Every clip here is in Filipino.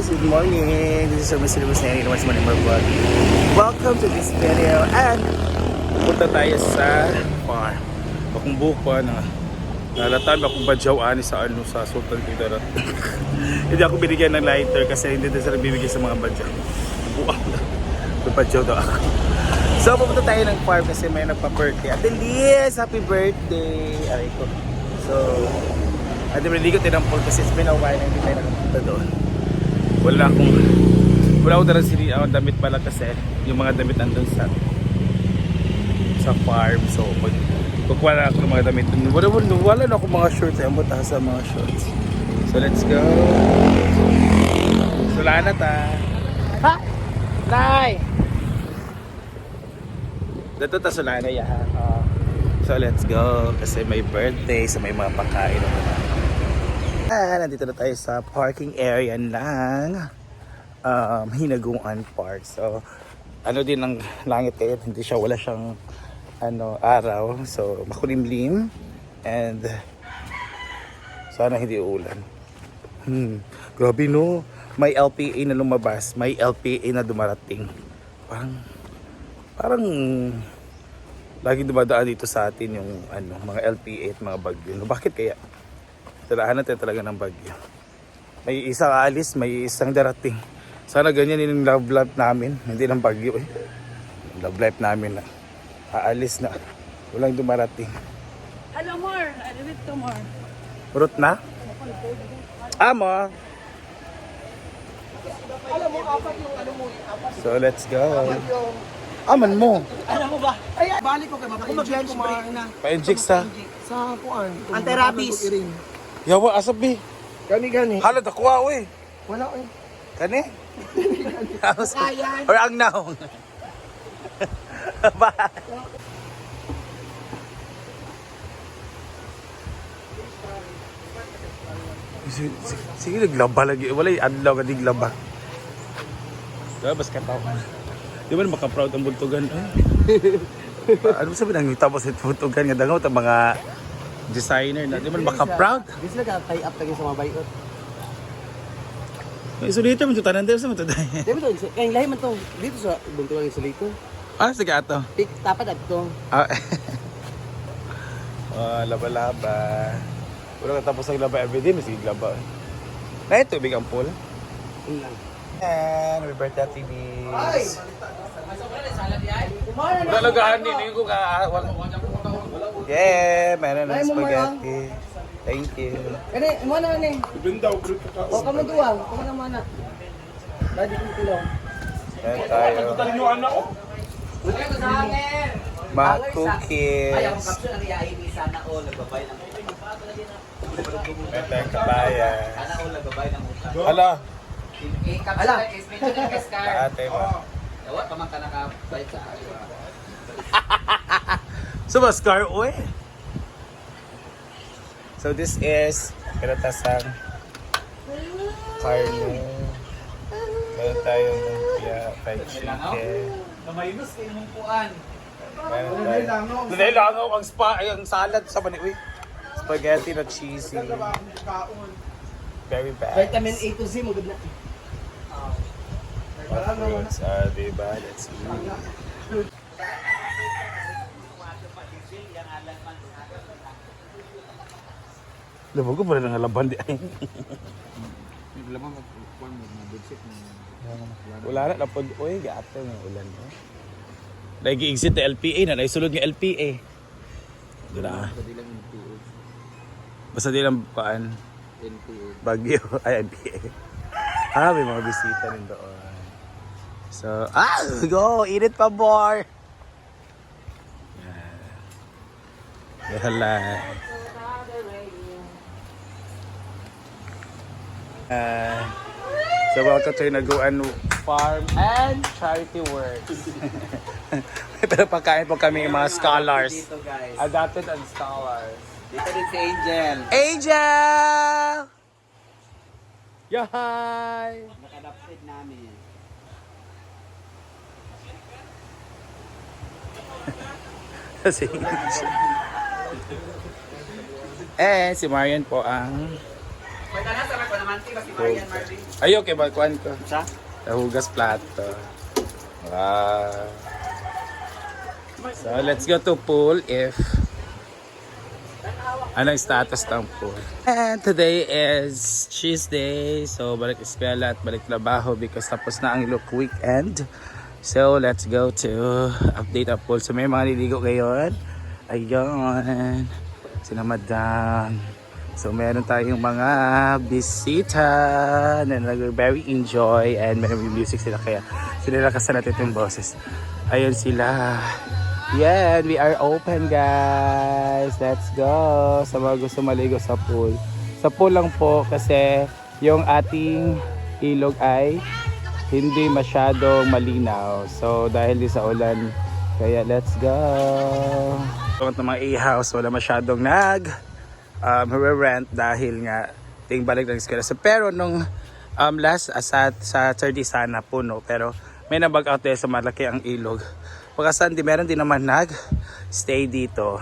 guys! Good morning! This is Sir Mr. Lewis Neri sa Morning Vlog. Welcome to this video and punta tayo sa farm. Bakong buhok pa na nalatan akong badyaw ani sa ano sa Sultan Kudarat. hindi ako binigyan ng lighter kasi hindi din sila bibigyan sa mga badyaw. Buwak na. Badyaw daw ako. So pupunta tayo ng farm kasi may nagpa-birthday. Ate Liz, happy birthday! Aray ko. So, at hindi ko tinampol kasi it's been a while na hindi tayo nakapunta doon. Wala akong wala akong dala sili ang damit pala kasi yung mga damit nandun sa sa farm. So, mag kukuha na ako ng mga damit. Wala, wala, wala na akong mga shorts. Ayun buta sa mga shorts. So, let's go. Sulana ta. Ha? Nay! Dito ta Sulana ya. Uh, so, let's go. Kasi may birthday. So, may mga pagkain na Ah, nandito na tayo sa parking area ng um, Hinaguan Park. So, ano din ang langit eh, hindi siya, wala siyang ano, araw. So, makulimlim and sana hindi uulan. Hmm, grabe no. May LPA na lumabas, may LPA na dumarating. Parang, parang lagi dumadaan dito sa atin yung ano, mga LPA at mga bagyo. No, bakit kaya? Tirahan natin talaga ng bagyo. May isang alis, may isang darating. Sana ganyan yung love life namin, hindi ng bagyo eh. Love life namin na aalis na. Walang dumarating. Hello, more. I read to more. Root na? Amo. So let's go. Aman mo. Alam mo ba? Ay, balik ko kay Ako mag-lunch break na. Pa-inject sa. Sa kuan. Anti-rabies. Yawa asabi. Gani gani. Halat ako ah, we. Wala eh. Kani? Ayan. Or ang naong. Ba? Sige, sige, naglaba lagi. Wala yung adlaw ka diglaba. Diba, bas kataw. Di ba maka-proud ang buntugan? Ay. ano sabi nang tapos sa buntugan nga dangaw ta mga designer na. Di ba maka-proud? Di sila ka tie up lagi sa mga bayot. May sulita mo tanan din sa mo taday. Di ba to? Kaya lahi man to. Dito sa buntukan sa lito. Ah, sige ato. Pik tapat adto. Ah. oh, laba-laba. Wala ka tapos ng laba everyday, may sige laba. Na ito, big ang pool. Yun lang. And happy birthday, TVs. Wala lagahan din, hindi ko ka... Yeah, meron ng mo, spaghetti. Thank you. Kani, mo na ni. O kamo duwang, kamo na mana. Dadi ko tulong. Meron tayo. Mga cookies. ang iyain ni sana all nagbabay ng Meron tayong kabaya. sana all nagbabay ng utang. Hala, Eh is medyo ng sa kaskar. ate mo. Dawa pa man ka nakabayad sa akin. So, Scar, uy. So, this is kinatasang carne. Meron tayong lumpia, fried chicken. Kamaynos kayo mong puan. Meron langaw ang spa, ay, ang salad sa mani. Uy, spaghetti na cheesy. Very bad. Vitamin A to Z mo gud na. What fruits are diba? Let's eat. Labog ko pala ng laban di ay. Wala na napod. Uy, gato ng ulan. Eh. Lagi exit na LPA na. Naisulod nga LPA. Gra. Basta di lang paan. Bagyo. Ay, LPA. Ah, may mga bisita rin doon. So, ah! Go! Init pa more! Yahala. Uh, so, welcome to Naguan Farm and Charity Works. Pero pagkain po kami yung mga scholars. Dito guys. Adopted and scholars. Dito din si Angel. Angel! Yeah, hi! Nakadapted namin. si Eh, si Marian po ang Pwede na sa ko naman si Marian Marvin. Ay, okay, balkuan ko. Sa? Nahugas plato. Wow. So, let's go to pool if... Ano yung status ng pool? And today is Tuesday. So, balik eskwela at balik trabaho because tapos na ang look weekend. So, let's go to update ang pool. So, may mga niligo ngayon. Ayun. Sina Madam. So, meron tayong mga bisita na nag-very enjoy and may music sila kaya sinilakasan natin yung boses. Ayun sila. Yeah, we are open guys. Let's go. Sa mga gusto maligo sa pool. Sa pool lang po kasi yung ating ilog ay hindi masyadong malinaw. So dahil di sa ulan, kaya let's go. Ito ng mga e-house, wala masyadong nag um, rent dahil nga ting balik ng eskwela. So, pero nung um, last, uh, sa, sa 30 sana puno, pero may nabag out sa malaki ang ilog. Pagka Sunday, meron din naman nag stay dito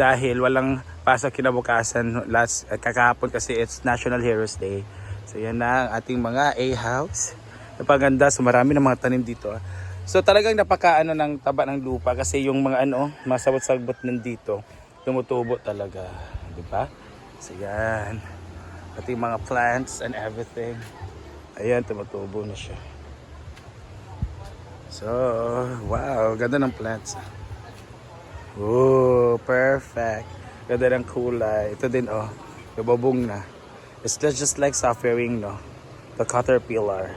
dahil walang pasok kinabukasan last uh, kakahapon kasi it's National Heroes Day. So yan na ang ating mga A-house. Napaganda, so marami ng mga tanim dito. ah. So talagang napakaano ng taba ng lupa kasi yung mga ano, masabot-sagbot nandito, tumutubo talaga. Di ba? So yan. Pati mga plants and everything. Ayan, tumutubo na siya. So, wow, ganda ng plants. Oh, perfect. Ganda ng kulay. Ito din, oh, nababong na. It's just, like suffering, no? The caterpillar.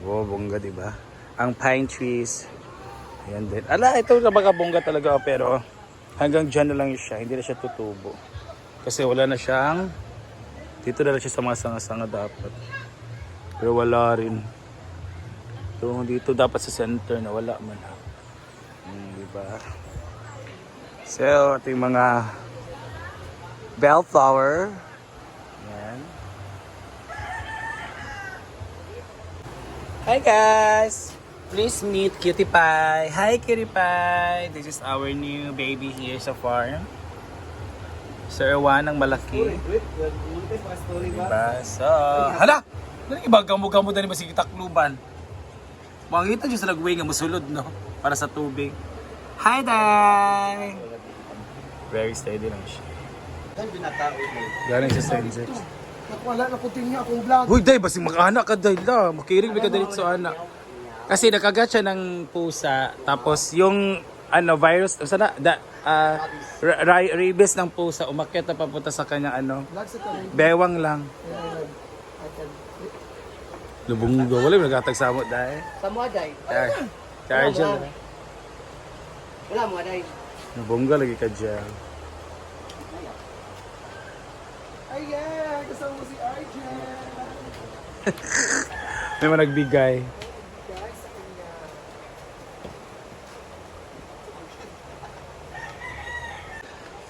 Wow, bongga, di ba? Ang pine trees. Ayan din. Ala, ito na baga bongga talaga, oh, pero hanggang dyan na lang siya. Hindi na siya tutubo. Kasi wala na siyang, dito na lang siya sa mga sanga-sanga dapat. Pero wala rin. So, dito dapat sa center na wala man. Hmm, di ba? So, ito yung mga bellflower. Yan. Hi guys! Please meet Cutie Pie. Hi Cutie Pie! This is our new baby here sa farm. Sir Juan ang malaki. Diba? So, hala! Nang iba gamo-gamo dali masig takluban. Makita niyo sa lagway nga musulod no para sa tubig. Hi Day. Very steady lang siya. Galing siya sa insects. Wala na puting niya akong vlog. Uy, day, basing mag-anak ka, day, la. Makirig ka dali sa anak. Kasi nakagat siya ng pusa, tapos yung ano, virus, sana, da, ah, ra- ra- rabies ng pusa, umakyat na papunta sa kanya, ano, bewang lang. Lubong go, wala yung nagkatag sa mo, day. Sa mga day. Char- Charge Wala, lang. Wala mga day. Nabongga lagi ka dyan. Ay, yeah! Kasama mo si RJ. May mga nagbigay.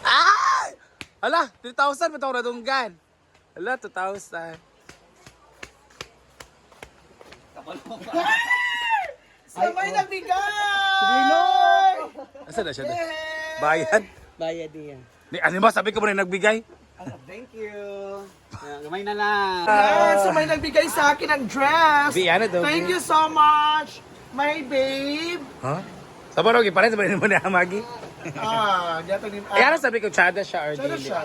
Ay! Ala, 3,000 pa na dunggan. Ala, 2,000. Sabay na bigay! Asa na siya doon? Bayad? Bayad niya. Ni, ano ba, sabi ko mo rin nagbigay? Thank you. Yeah, Gamay na lang. Yes, so may nagbigay sa akin ng dress. Ano daw? Thank you so much, my babe. Ha? Sa barogi, parang sabi mo na Magi. Ah, diyato ni... Eh, ano sabi ko, tsada siya or Sana dili? siya.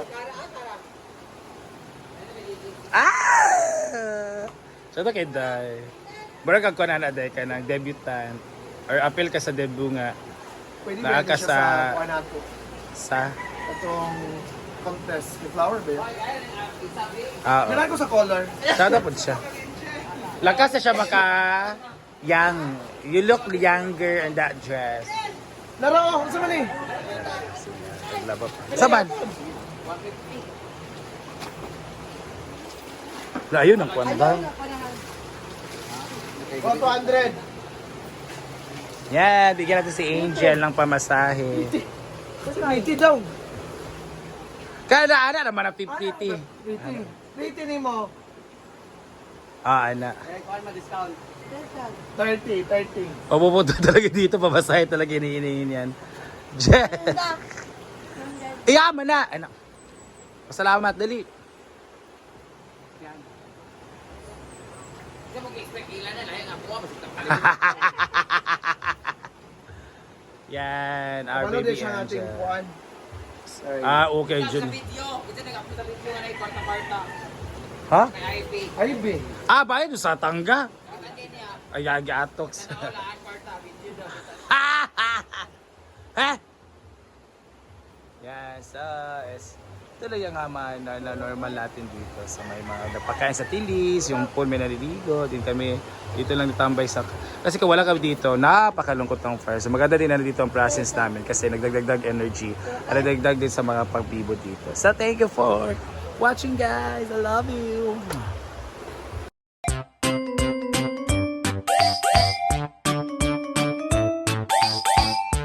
Ah! Tsada kay Day. Mura kag na Day ka ng debutant or appeal ka sa debut nga Pwede ba ka siya sa- sa kuha nato? sa Itong contest, yung flower bed. ah oh. Kailangan ko sa color. Tsada po siya. Lakas na siya maka young. You look younger in that dress. Laro, ano sa mali? Labo. Saban. Na ayun ang kuan ba? O, 200. Yan, bigyan natin si Angel ng pamasahe. Kasi 90 daw. Kada ana naman ang 50. 80. 80 ni mo. Ah, ana. Eh, kuhan ma-discount. 30, 30. Papupunta talaga dito, pamasahe talaga iniiniin yan. Jen! Iyaman na! Ano? Pasalamat, dali. Yan, our Ano baby siya nating angel. kuan? Sorry. Ah, okay, Jun. video. Ito nag-upload sa video na yung kwarta-kwarta. Ha? Kay IP. Ay, be. Ah, bayad sa tangga. Ay, agi atox. Wala kwarta. Video daw. Ha? Yes, uh, is ito lang yung hama na, na normal natin dito. So may mga napakain sa tilis, yung pool may naliligo, din kami dito lang natambay sa... Kasi kung wala kami dito, napakalungkot ng fire. So maganda din na dito ang presence namin kasi nagdagdag energy at nagdagdag din sa mga pagbibo dito. So thank you for watching guys. I love you.